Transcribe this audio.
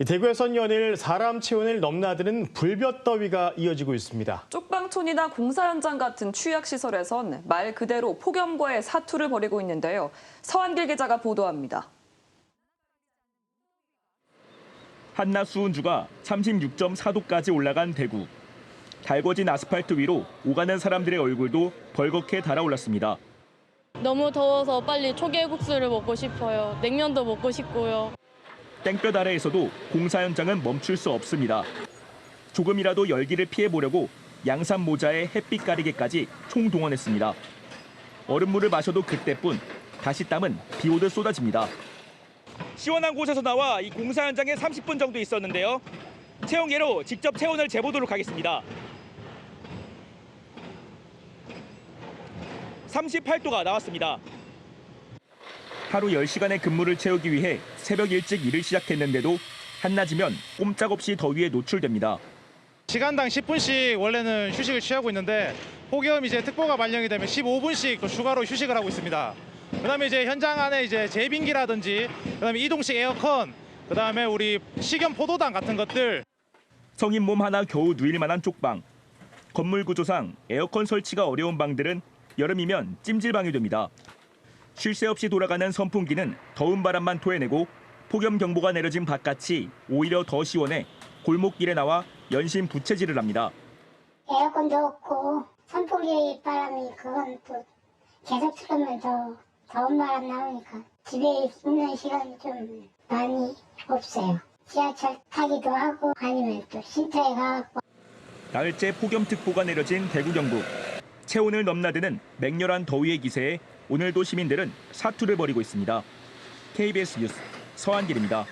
이 대구에선 연일 사람 체온을 넘나드는 불볕더위가 이어지고 있습니다. 쪽방촌이나 공사 현장 같은 취약시설에선 말 그대로 폭염과의 사투를 벌이고 있는데요. 서한길 기자가 보도합니다. 한낮 수온주가 36.4도까지 올라간 대구. 달궈진 아스팔트 위로 오가는 사람들의 얼굴도 벌겋게 달아올랐습니다. 너무 더워서 빨리 초계국수를 먹고 싶어요. 냉면도 먹고 싶고요. 땡볕 아래에서도 공사 현장은 멈출 수 없습니다. 조금이라도 열기를 피해보려고 양산 모자에 햇빛 가리개까지 총동원했습니다. 얼음물을 마셔도 그때뿐 다시 땀은 비 오듯 쏟아집니다. 시원한 곳에서 나와 이 공사 현장에 30분 정도 있었는데요. 체온계로 직접 체온을 재보도록 하겠습니다. 38도가 나왔습니다. 하루 10시간의 근무를 채우기 위해 새벽 일찍 일을 시작했는데도 한낮이면 꼼짝없이 더위에 노출됩니다. 시간당 10분씩 원래는 휴식을 취하고 있는데 폭염 이제 특보가 발령이 되면 15분씩 또 추가로 휴식을 하고 있습니다. 그다음에 이제 현장 안에 이제 제빙기라든지 그다음에 이동식 에어컨 그다음에 우리 식염 포도당 같은 것들 성인 몸 하나 겨우 누일 만한 쪽방. 건물 구조상 에어컨 설치가 어려운 방들은 여름이면 찜질방이 됩니다. 쉴 새 없이 돌아가는 선풍기는 더운 바람만 토해내고 폭염 경보가 내려진 바깥이 오히려 더 시원해 골목길에 나와 연신 부채질을 합니다. 에어컨도 없고 선풍기 바람이 그건 또 계속 틀으면 더 더운 바람 나오니까 집에 있는 시간이 좀 많이 없어요. 지하철 타기도 하고 아니면 또 쉼터에 가고 나흘째 폭염특보가 내려진 대구 경북. 체온을 넘나드는 맹렬한 더위의 기세에 오늘도 시민들은 사투를 벌이고 있습니다. KBS 뉴스 서한길입니다.